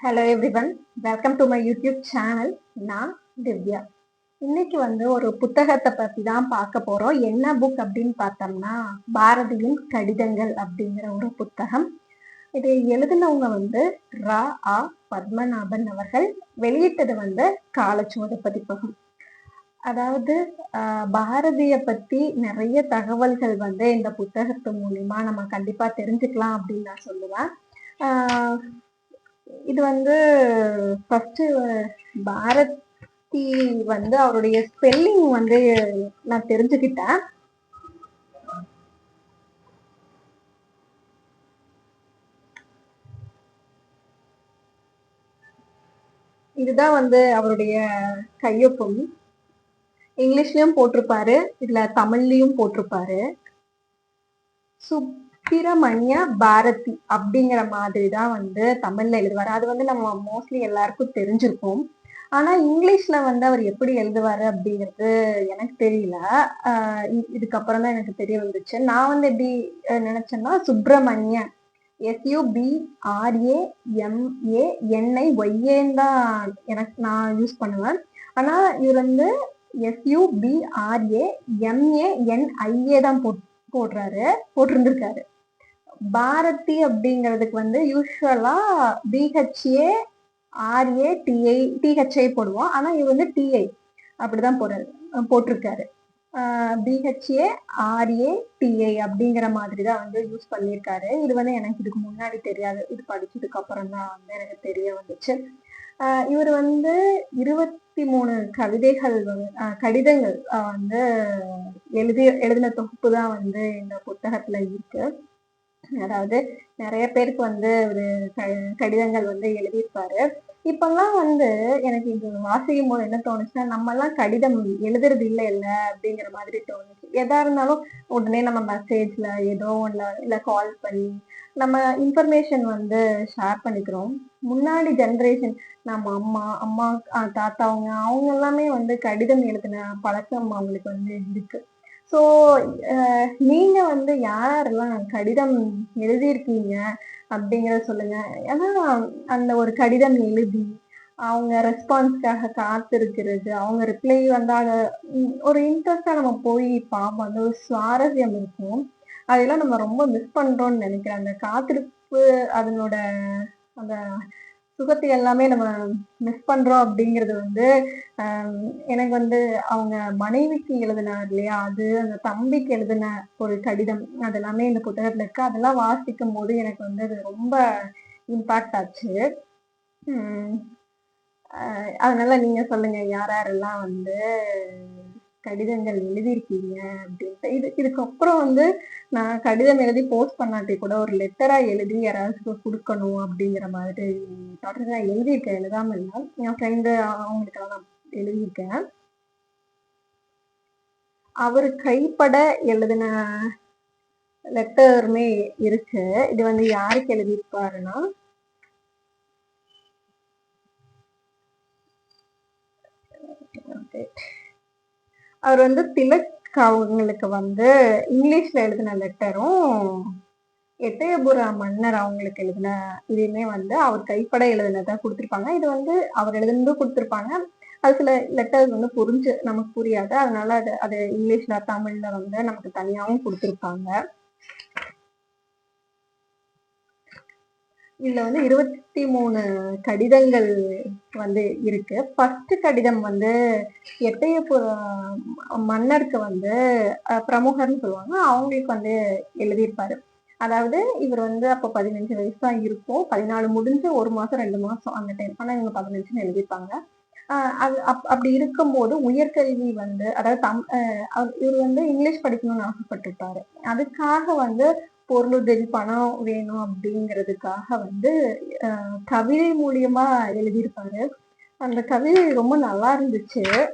Hello everyone welcome to my YouTube channel நான் திவ்யா. இன்னைக்கு வந்து ஒரு புத்தகத்தை பற்றி தான் பார்க்க போகிறோம் என்ன புக் அப்படின்னு பார்த்தோம்னா பாரதியின் கடிதங்கள் அப்படிங்கிற ஒரு புத்தகம். இது எழுதினவங்க வந்து ரா. ஆ. பத்மநாபன் அவர்கள். வெளியிட்டது வந்து காலச்சுவடு பதிப்பகம். அதாவது பாரதியை பற்றி நிறைய தகவல்கள் வந்து இந்த புத்தகத்து மூலிமா நம்ம கண்டிப்பாக தெரிஞ்சுக்கலாம் அப்படின்னு நான் சொல்லுவேன். இது வந்து ஃபஸ்ட்டு பாரதி வந்து அவருடைய ஸ்பெல்லிங் வந்து நான் தெரிஞ்சுக்கிட்டேன். இதுதான் வந்து அவருடைய கையொப்பம். இங்கிலீஷ்லயும் போட்டிருப்பாரு இதுல தமிழ்லயும் போட்டிருப்பாரு. சுப்பிரமணிய பாரதி அப்படிங்கிற மாதிரி தான் வந்து தமிழ்ல எழுதுவாரு. அது வந்து நம்ம மோஸ்ட்லி எல்லாருக்கும் தெரிஞ்சிருக்கும். ஆனா இங்கிலீஷ்ல வந்து அவர் எப்படி எழுதுவாரு அப்படிங்கிறது எனக்கு தெரியல. இதுக்கப்புறம் தான் எனக்கு தெரிய வந்துச்சு. நான் வந்து எப்படி நினைச்சேன்னா Subramaniya. S U B R A M A N I ஒய்ஏன்னு தான் எனக்கு நான் யூஸ் பண்ணுவேன். ஆனா இவர் வந்து S U B R A M A N I A தான் போட் போடுறாரு போட்டிருந்திருக்காரு. பாரதி அப்படிங்கிறதுக்கு வந்து யூஸ்வலா பிஹெச்ஏ ஆர்ஏ டிஐ டிஹெச்ஐ போடுவோம். ஆனா இது வந்து டிஐ அப்படிதான் போடுறாரு போட்டிருக்காரு. பிஹெச்ஏ ஆர்ஏ டிஐ அப்படிங்கிற மாதிரி தான் வந்து யூஸ் பண்ணியிருக்காரு. இது வந்து எனக்கு இதுக்கு முன்னாடி தெரியாது. இது படிச்சதுக்கு அப்புறம் தான் வந்து எனக்கு தெரிய வந்துச்சு. இவர் வந்து இருபத்தி மூணு கவிதைகள் வந்து- கடிதங்கள் வந்து எழுதி எழுதின தொகுப்பு தான் வந்து இந்த புத்தகத்துல இருக்கு. அதாவது நிறைய பேருக்கு வந்து ஒரு கடிதங்கள் வந்து எழுதியிருப்பாரு. இப்பெல்லாம் வந்து எனக்கு இது வாசிக்கும் போது என்ன தோணுச்சுன்னா நம்ம எல்லாம் கடிதம் எழுதுறது இல்லை இல்ல அப்படிங்கிற மாதிரி தோணுச்சு. எதா இருந்தாலும் உடனே நம்ம மெசேஜ்ல ஏதோ ஒண்ணுல இல்லை கால் பண்ணி நம்ம இன்ஃபர்மேஷன் வந்து ஷேர் பண்ணிக்கிறோம். முன்னாடி ஜெனரேஷன் நம்ம அம்மா அம்மா ஆஹ் தாத்தா அவங்க அவங்க எல்லாமே வந்து கடிதம் எழுதின பழக்கம் அவங்களுக்கு வந்து இருக்கு. ஸோ நீங்க வந்து யாரெல்லாம் கடிதம் எழுதியிருக்கீங்க அப்படிங்கிறத சொல்லுங்க. ஏன்னா அந்த ஒரு கடிதம் எழுதி அவங்க ரெஸ்பான்ஸ்க்காக காத்திருக்கிறது அவங்க ரிப்ளை வந்தாங்க. ஒரு இன்ட்ரெஸ்டாக நம்ம போய் பார்ப்போம் அந்த ஒரு சுவாரஸ்யம் இருக்கும். அதெல்லாம் நம்ம ரொம்ப மிஸ் பண்ணுறோம்னு நினைக்கிறேன். அந்த காத்திருப்பு அதனோட அந்த சுகத்தை எல்லாமே நம்ம மிஸ் பண்றோம் அப்படிங்கிறது வந்து எனக்கு வந்து அவங்க மனைவிக்கு எழுதினார் இல்லையா? அது அந்த தம்பிக்கு எழுதின ஒரு கடிதம். அதெல்லாமே இந்த புத்தகத்துல இருக்கு. அதெல்லாம் வாசிக்கும் போது எனக்கு வந்து அது ரொம்ப இம்பாக்ட் ஆச்சு. அதனால நீங்க சொல்லுங்க யார் யாரெல்லாம் வந்து கடிதங்கள் எழுதியிருக்கீங்க அப்படின்ட்டு. இது இதுக்கப்புறம் வந்து நான் கடிதம் எழுதி போஸ்ட் பண்ணாட்டி கூட ஒரு லெட்டரா எழுதி யாராச்சும் கொடுக்கணும் அப்படிங்கிற மாதிரி தொடர்ந்து நான் எழுதியிருக்கேன். எழுதாம இல்லை என் ஃப்ரெண்டு அவங்களுக்கெல்லாம் நான் எழுதியிருக்கேன். அவர் கைப்பட எழுதின லெட்டருமே இருக்கு. இது வந்து யாருக்கு எழுதியிருப்பாருன்னா அவர் வந்து திலக் அவங்களுக்கு வந்து இங்கிலீஷ்ல எழுதின லெட்டரும் எட்டயபுர மன்னர் அவங்களுக்கு எழுதின இதுவுமே வந்து அவர் கைப்பட எழுதினதா கொடுத்துருப்பாங்க. இது வந்து அவர் எழுதுனதும் கொடுத்துருப்பாங்க. அது சில லெட்டர்ஸ் வந்து புரிஞ்சு நமக்கு புரியாது. அதனால அது அது இங்கிலீஷ்ல தமிழ்ல வந்து நமக்கு தனியாகவும் கொடுத்துருப்பாங்க. இதுல வந்து இருபத்தி மூணு கடிதங்கள் வந்து இருக்கு. ஃபர்ஸ்ட் கடிதம் வந்து எட்டயபுர மன்னருக்கு வந்து பிரமுகர்னு சொல்லுவாங்க. அவங்களுக்கு வந்து எழுதியிருப்பாரு. அதாவது இவர் வந்து அப்போ பதினஞ்சு வயசு தான் இருக்கும். பதினாலு முடிஞ்சு ஒரு மாசம் ரெண்டு மாசம் அந்த டைம் ஆனா இவங்க பதினஞ்சுன்னு எழுதியிருப்பாங்க. அது அப் அப்படி இருக்கும்போது உயர்கல்வி வந்து அதாவது தம் அவர் இவர் வந்து இங்கிலீஷ் படிக்கணும்னு ஆசைப்பட்டிருப்பாரு அதுக்காக வந்து பொருளுதவி பணம் வேணும் அப்படிங்கிறதுக்காக வந்து கவிதை மூலியமா எழுதியிருப்பாரு. அந்த கவிதை ரொம்ப நல்லா இருந்துச்சு.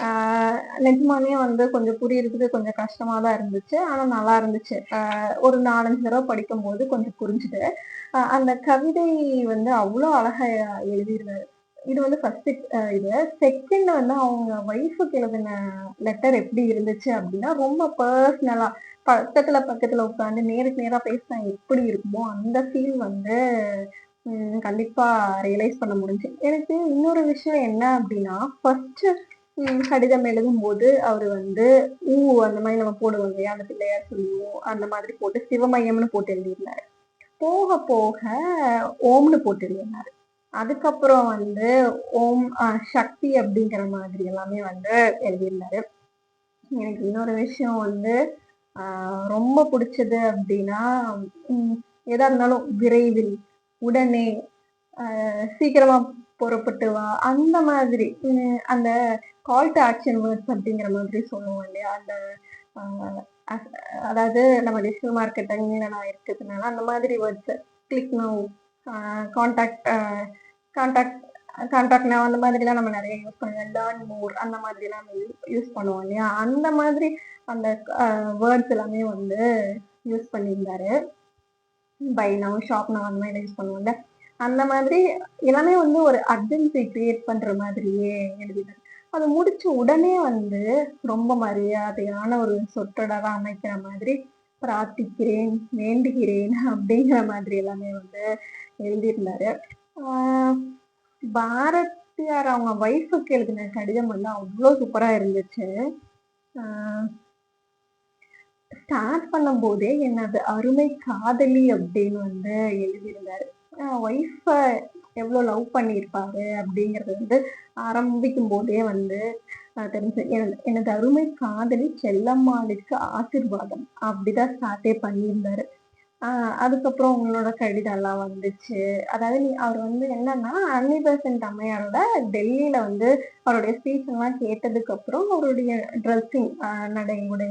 ஆஹ் வந்து கொஞ்சம் புரியறதுக்கு கொஞ்சம் கஷ்டமா தான் இருந்துச்சு. ஆனா நல்லா இருந்துச்சு. ஒரு நாலஞ்சு தடவை படிக்கும் போது கொஞ்சம் புரிஞ்சுது. ஆஹ் அந்த கவிதை வந்து அவ்வளோ அழகா எழுதியிருந்தாரு. இது வந்து ஃபர்ஸ்ட் இது. செகண்ட் வந்து அவங்க ஒய்ஃபுக்கு எழுதின லெட்டர் எப்படி இருந்துச்சு அப்படின்னா ரொம்ப பர்சனலா பக்கத்துல பக்கத்துல உட்காந்து நேருக்கு நேரா பேசினா எப்படி இருக்குமோ அந்த ஃபீல் வந்து கண்டிப்பா ரியலைஸ் பண்ண முடிஞ்சு. எனக்கு இன்னொரு விஷயம் என்ன அப்படின்னா ஃபர்ஸ்ட் கடிதம் எழுதும்போது அவர் வந்து ஊ அந்த மாதிரி நம்ம போடுவோம் இல்லையா அந்த பிள்ளையார் சொல்லுவோம் அந்த மாதிரி போட்டு சிவமயம்னு போட்டு எழுதியிருந்தாரு. போக போக ஓம்னு போட்டு எழுதினாரு அதுக்கப்புறம் வந்து ஓம் சக்தி அப்படிங்கிற மாதிரி எல்லாமே வந்து எழுதியிருந்தாரு. எனக்கு இன்னொரு விஷயம் வந்து ரொம்ப பிடிச்சது அப்படின்னா எதா இருந்தாலும் விரைவில் உடனே சீக்கிரமா புறப்பட்டு வா அந்த மாதிரி அந்த கால் டு ஆக்ஷன் வேர்ட்ஸ் அப்படிங்கிற மாதிரி சொல்லுவோம் இல்லையா? அந்த அதாவது நம்ம டிஜிட்டல் மார்க்கெட்டிங்ல நான் இருக்கிறதுனால அந்த மாதிரி words click no contact contact contact நான் அந்த மாதிரிலாம் நம்ம நிறைய யூஸ் பண்ணுவோம். லேர்ன் மோர் அந்த மாதிரிலாம் யூஸ் பண்ணுவோம் இல்லையா? அந்த மாதிரி அந்த வேர்ட்ஸ் எல்லாமே வந்து யூஸ் பண்ணியிருந்தாரு. பை நவ் ஷாப் நான் அந்த மாதிரி யூஸ் பண்ணுவோம்ல அந்த மாதிரி எல்லாமே வந்து ஒரு அர்ஜென்சி கிரியேட் பண்ற மாதிரியே எழுதினார் அது முடிச்ச உடனே வந்து ரொம்ப மரியாதையான ஒரு சொற்றொடரா அமைக்கிற மாதிரி பிரார்த்திக்கிறேன் வேண்டுகிறேன் அப்படிங்கிற மாதிரி எல்லாமே வந்து எழுதியிருந்தாரு. ஆஹ் பாரதியார் அவங்க ஒய்ஃபுக்கு எழுதின கடிதம் வந்து அவ்வளோ சூப்பரா இருந்துச்சு. ஸ்டார்ட் பண்ணும்போதே என்னது அருமை காதலி அப்படின்னு வந்து எழுதியிருந்தாரு. ஒய்ஃபை எவ்வளோ லவ் பண்ணியிருப்பாரு அப்படிங்கிறது வந்து ஆரம்பிக்கும் போதே வந்து தெரிஞ்சு எனது அருமை காதலி செல்லம்மாளுக்கு ஆசிர்வாதம். அப்படிதான் ஸ்டார்ட்டே பண்ணியிருந்தாரு. அதுக்கப்புறம் உங்களோட கடிதம் வந்துச்சு. அதாவது நீ அவர் வந்து என்னன்னா அன்னி பெசன்ட் அம்மையாரோட டெல்லியில வந்து அவருடைய ஸ்பீச் எல்லாம் கேட்டதுக்கு அப்புறம் அவருடைய ட்ரெஸ்ஸிங் நடை உடை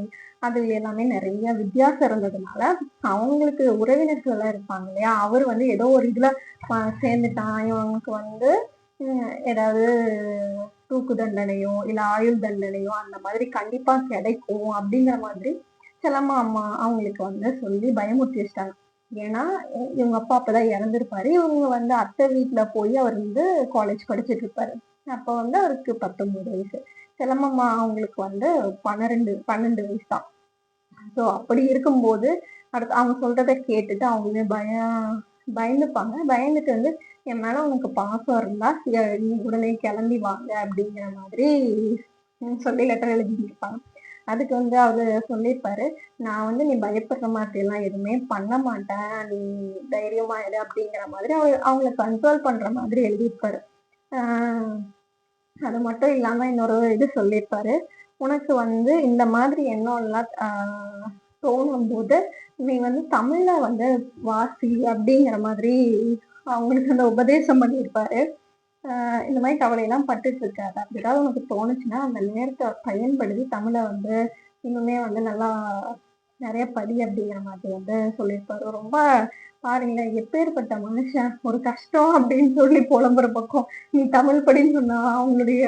எல்லாமே நிறைய வித்தியாசம் இருந்ததுனால அவங்களுக்கு உறவினர்கள் எல்லாம் இருப்பாங்க இல்லையா? அவர் வந்து ஏதோ ஒரு இதுல சேர்ந்துட்டான். இவனுக்கு வந்து ஏதாவது தூக்கு தண்டனையோ இல்ல ஆயுள் தண்டனையோ அந்த மாதிரி கண்டிப்பா கிடைக்கும் அப்படிங்கிற மாதிரி செல்லம்மா அம்மா அவங்களுக்கு வந்து சொல்லி பயமுறுத்தி வச்சிட்டாங்க ஏன்னா இ- இவங்க அப்பா அப்பதான் இறந்துருப்பாரு. இவங்க வந்து அத்தை வீட்டுல போய் அவர் வந்து காலேஜ் படிச்சுட்டு இருப்பாரு. அப்ப வந்து அவருக்கு பத்தொன்பது வயசு. செல்லம்மா அவங்களுக்கு வந்து பன்னிரெண்டு பன்னெண்டு வயசு தான். ஸோ அப்படி இருக்கும்போது அடுத்து அவங்க சொல்றத கேட்டுட்டு அவங்களுமே பயம் பயந்துப்பாங்க. பயந்துட்டு வந்து என் மேல உனக்கு பாசம் இருந்தா நீ உடனே கிளம்பி வாங்க அப்படிங்கிற மாதிரி சொல்லி லெட்டர் எழுதிருப்பாங்க அதுக்கு வந்து அவரு சொல்லியிருப்பாரு நான் வந்து நீ பயப்படுற மாதிரி எல்லாம் எதுவுமே பண்ண மாட்டேன். நீ தைரியமா இரு அப்படிங்கிற மாதிரி அவர் அவங்கள கண்ட்ரோல் பண்ற மாதிரி எழுதியிருப்பாரு. அது மட்டும் இல்லாம இன்னொரு இது சொல்லியிருப்பாரு உனக்கு வந்து இந்த மாதிரி எண்ணம் எல்லாம் தோணும் போது நீ வந்து தமிழ்ல வந்து வாசி அப்படிங்கிற மாதிரி அவங்களுக்கு அந்த உபதேசம் பண்ணியிருப்பாரு. இந்த மாதிரி கவலையெல்லாம் பட்டுட்டு இருக்காது அப்படி ஏதாவது உனக்கு தோணுச்சுன்னா அந்த நேரத்தை பயன்படுத்தி தமிழை வந்து இன்னுமே வந்து நல்லா நிறைய படி அப்படிங்கிற மாதிரி வந்து சொல்லியிருப்பாரு. ரொம்ப பாருங்களேன் எப்பேற்பட்ட மனுஷன் ஒரு கஷ்டம் அப்படின்னு சொல்லி புலம்புற பக்கம். நீ தமிழ் படின்னு சொன்னா அவங்களுடைய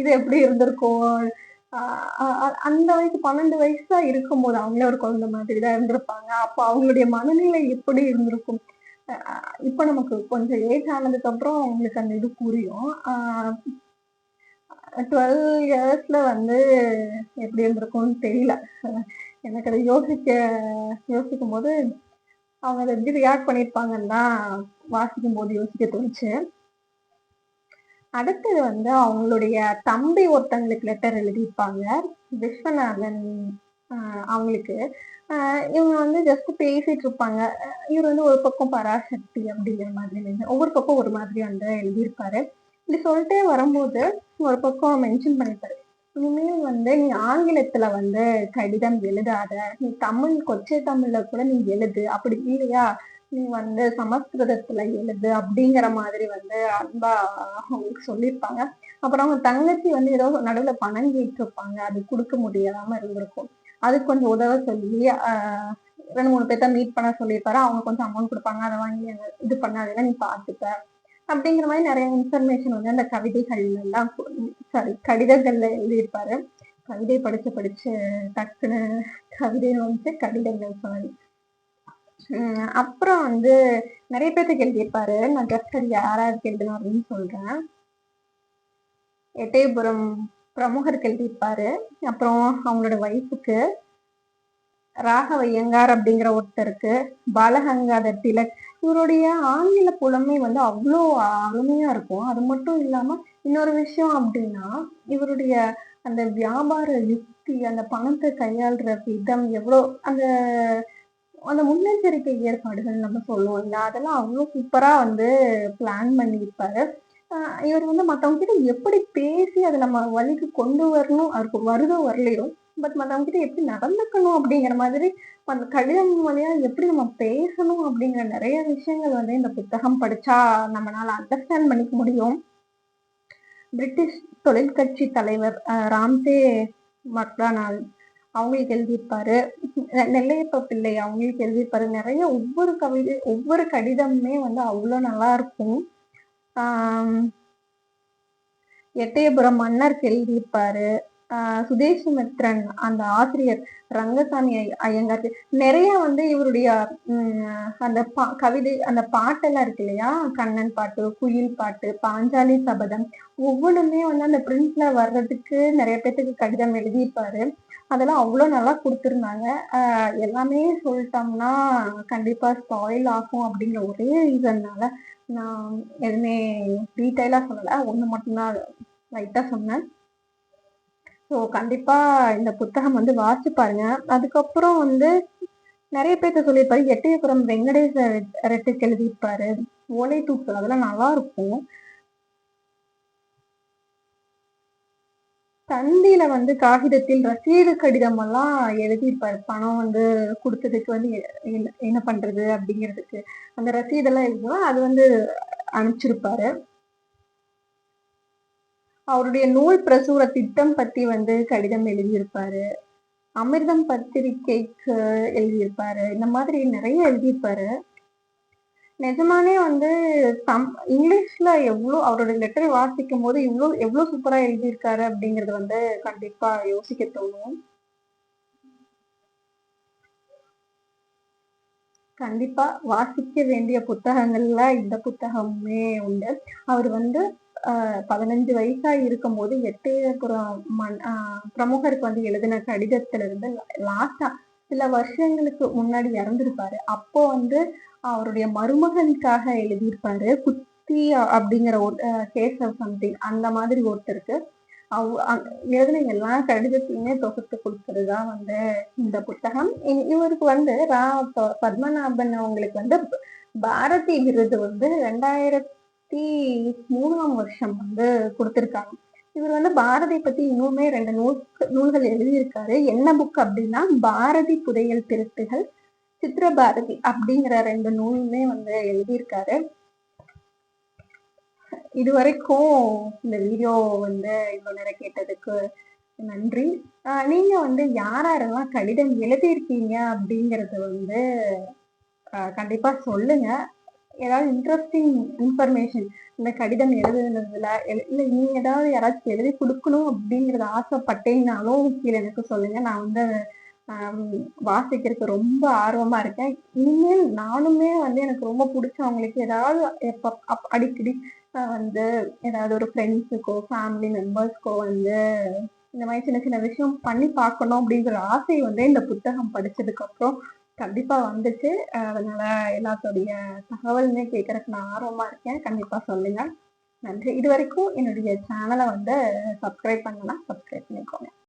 இது எப்படி இருந்திருக்கும் அந்த வயசு பன்னெண்டு வயசா இருக்கும்போது அவங்களே ஒரு குழந்தை மாதிரி தான் இருந்திருப்பாங்க. அப்போ அவங்களுடைய மனநிலை எப்படி இருந்திருக்கும்? இப்போ நமக்கு கொஞ்சம் ஏஜ் ஆனதுக்கு அப்புறம் அவங்களுக்கு அந்த இது புரியும். டுவெல் இயர்ஸ்ல வந்து எப்படி இருந்திருக்கும்னு தெரியல. எனக்கு அதை யோசிக்க யோசிக்கும் போது அவங்க அதை எப்படி ரியாக்ட் பண்ணியிருப்பாங்கன்னு தான் வாசிக்கும் போது யோசிக்க தோணுச்சு. அடுத்தது வந்து அவங்களுடைய தம்பி ஒருத்தங்களுக்கு லெட்டர் எழுதியிருப்பாங்க. விஸ்வநாதன் அவங்களுக்கு. ஆஹ் இவங்க வந்து ஜஸ்ட் பேசிட்டு இருப்பாங்க. இவர் வந்து ஒரு பக்கம் பராசக்தி அப்படிங்கிற மாதிரி ஒவ்வொரு பக்கம் ஒரு மாதிரி வந்து எழுதியிருப்பாரு. இப்படி சொல்லிட்டே வரும்போது ஒரு பக்கம் மென்ஷன் பண்ணியிருப்பாரு இனிமேல் வந்து நீ ஆங்கிலத்துல வந்து கடிதம் எழுதாத. நீ தமிழ் கொச்சை தமிழ்ல கூட நீ எழுது. அப்படி இல்லையா? நீ வந்து சமஸ்கிருதத்துல எழுது அப்படிங்கிற மாதிரி வந்து அன்பா அவங்களுக்கு சொல்லியிருப்பாங்க. அப்புறம் அவங்க தங்கச்சி வந்து ஏதோ நடுவுல பணம் கேட்டிருப்பாங்க. அது கொடுக்க முடியாம இருந்திருக்கும். அதுக்கு கொஞ்சம் உதவ சொல்லி ரெண்டு மூணு பேர்த்த மீட் பண்ண சொல்லியிருப்பாரு. அவங்க கொஞ்சம் அமௌண்ட் கொடுப்பாங்க. அதை வாங்கி இது இது பண்ணாதெல்லாம் நீ பார்த்துக்க அப்படிங்கிற மாதிரி நிறைய இன்ஃபர்மேஷன் வந்து அந்த கவிதைகள் எல்லாம் சாரி கடிதங்கள்ல எழுதியிருப்பாரு. கவிதை படிச்சு படிச்சு டக்குன்னு கவிதை வந்து கடிதங்கள் சாரி அப்புறம் வந்து நிறைய பேர்த்துக்கு எழுதியிருப்பாரு. நான் ஜஸ்ட் அது யாராருக்கு எழுதணும் அப்படின்னு சொல்றேன். எட்டயபுரம் பிரமுகருக்கு எழுதியிருப்பாரு அப்புறம் அவங்களோட ஒய்ஃபுக்கு ராகவ ஐயங்கார் அப்படிங்கிற ஒருத்தருக்கு பாலகங்காதர் திலக். இவருடைய ஆங்கில புலமை வந்து அவ்வளோ அருமையா இருக்கும். அது மட்டும் இல்லாம இன்னொரு விஷயம் அப்படின்னா இவருடைய அந்த வியாபார யுக்தி அந்த பணத்தை கையாளுற விதம் எவ்வளோ அந்த அந்த முன்னெச்சரிக்கை ஏற்பாடுகள் நம்ம சொல்லுவோம் இல்லை அதெல்லாம் அவ்வளோ சூப்பராக வந்து பிளான் பண்ணியிருப்பாரு. இவர் வந்து மற்றவங்க கிட்ட எப்படி பேசி அதை நம்ம வழிக்கு கொண்டு வரணும் அவருக்கு வருதோ வரலையோ பட் மற்றவங்க கிட்ட எப்படி நடந்துக்கணும் அப்படிங்கிற மாதிரி அந்த கடிதம் வழியா எப்படி நம்ம பேசணும் அப்படிங்கிற நிறைய விஷயங்கள் வந்து இந்த புத்தகம் படிச்சா நம்மளால அண்டர்ஸ்டாண்ட் பண்ணிக்க முடியும். பிரிட்டிஷ் தொழிற்கட்சி தலைவர் ராம்சே மக்டானால் அவங்களுக்கு எழுதியிருப்பாரு. நெல்லையப்ப பிள்ளை அவங்களுக்கு எழுதியிருப்பாரு. நிறைய ஒவ்வொரு கவிதை ஒவ்வொரு கடிதமுமே வந்து அவ்வளோ நல்லா இருக்கும். எட்டயபுரம் மன்னர் எழுதியிருப்பாரு சுதேசிமித்ரன் அந்த ஆசிரியர் ரங்கசாமி ஐயங்கார் நிறைய வந்து இவருடைய அந்த பா கவிதை அந்த பாட்டெல்லாம் இருக்கு இல்லையா? கண்ணன் பாட்டு குயில் பாட்டு பாஞ்சாலி சபதம் ஒவ்வொன்றுமே வந்து அந்த பிரிண்ட்ல வர்றதுக்கு நிறைய பேத்துக்கு கடிதம் எழுதியிருப்பாரு. அதெல்லாம் அவ்வளோ நல்லா கொடுத்துருந்தாங்க. எல்லாமே சொல்லிட்டோம்னா கண்டிப்பா ஸ்பாயில் ஆகும் அப்படிங்கிற ஒரே ரீசன்னால நான் எதுவுமே டீட்டெயிலாக சொல்லலை. ஒன்று மட்டும்தான் லைட்டாக சொன்னேன். ஸோ கண்டிப்பா இந்த புத்தகம் வந்து வாசிச்சு பாருங்க. அதுக்கப்புறம் வந்து நிறைய பேர்த்த சொல்லியிருப்பாரு எட்டயபுரம் வெங்கடேச ரெட்டுக்கு எழுதியிருப்பாரு. ஓலை தூக்கு அதெல்லாம் நல்லா இருக்கும். தந்தியில வந்து காகிதத்தில் ரசீது கடிதம் எல்லாம் எழுதியிருப்பாரு பணம் வந்து கொடுத்ததுக்கு வந்து என்ன பண்றது அப்படிங்கிறதுக்கு. அந்த ரசீதெல்லாம் இருக்கும் அது வந்து அனுப்பிச்சிருப்பாரு. அவருடைய நூல் பிரசுர திட்டம் பத்தி வந்து கடிதம் எழுதியிருப்பாரு. அமிர்தம் பத்திரிகைக்கு எழுதியிருப்பாரு. இந்த மாதிரி நிறைய எழுதியிருப்பாரு. நிஜமானே வந்து சம் இங்கிலீஷ்ல எவ்வளோ அவரோட லெட்டரை வாசிக்கும் போது இவ்வளோ எவ்வளோ சூப்பரா எழுதியிருக்காரு அப்படிங்கறது வந்து கண்டிப்பா யோசிக்க தோணும். கண்டிப்பா வாசிக்க வேண்டிய புத்தகங்கள்ல இந்த புத்தகமுமே உண்டு. அவர் வந்து பதினஞ்சு வயசா இருக்கும்போது எட்டயபுரம் மண் பிரமுகருக்கு வந்து எழுதின கடிதத்துல இருந்து லாஸ்டா சில வருஷங்களுக்கு முன்னாடி இறந்திருப்பாரு. அப்போ வந்து அவருடைய மருமகனுக்காக எழுதியிருப்பாரு. குத்தி அப்படிங்கிற கேசவ் சம்திங் அந்த மாதிரி ஒருத்தருக்கு அவ் எழுதின எல்லா கடிதத்தையுமே தொகுத்து கொடுக்கறதுதான் வந்து இந்த புத்தகம். இவருக்கு வந்து ரா பத்மநாபன் அவங்களுக்கு வந்து பாரதி விருது வந்து ரெண்டாயிரத்தி மூணாம் வருஷம் வந்து கொடுத்துருக்காங்க. இவர் வந்து பாரதி பத்தி இன்னுமே ரெண்டு நூல் நூல்கள் எழுதியிருக்காரு. என்ன புக் அப்படின்னா பாரதி புதையல் திருட்டுகள். சித்ரபாரதி அப்படிங்கிற ரெண்டு நூலுமே வந்து எழுதியிருக்காரு. இது வரைக்கும் இந்த வீடியோ வந்து இவ்வளவு நேரம் கேட்டதுக்கு நன்றி. நீங்க வந்து யாரெல்லாம் கடிதம் எழுதியிருக்கீங்க அப்படிங்கறது வந்து கண்டிப்பா சொல்லுங்க. ஏதாவது இன்ட்ரெஸ்டிங் இன்ஃபர்மேஷன் இந்த கடிதம் எழுதுனதுல இல்லை நீங்க ஏதாவது யாராச்சும் எழுதி கொடுக்கணும் அப்படிங்கறத ஆசைப்பட்டீங்கனாலும் கீழே எனக்கு சொல்லுங்க. நான் வந்து வாசிக்கிறதுக்கு ரொம்ப ஆர்வமா இருக்கேன். இனிமேல் நானுமே வந்து எனக்கு ரொம்ப பிடிச்சவங்களுக்கு ஏதாவது எப்ப அடிக்கடி வந்து ஏதாவது ஒரு ஃப்ரெண்ட்ஸுக்கோ ஃபேமிலி மெம்பர்ஸ்க்கோ வந்து இந்த மாதிரி சின்ன சின்ன விஷயம் பண்ணி பார்க்கணும் அப்படிங்கிற ஆசை வந்து இந்த புத்தகம் படிச்சதுக்கு அப்புறம் கண்டிப்பா வந்துச்சு. அதனால எல்லாத்தோடைய தகவலுமே கேட்கறதுக்கு நான் ஆர்வமா இருக்கேன். கண்டிப்பா சொல்லுங்க. நன்றி. இது வரைக்கும் என்னுடைய சேனலை வந்து சப்ஸ்கிரைப் பண்ணலாம் சப்ஸ்கிரைப் பண்ணிக்கோங்க.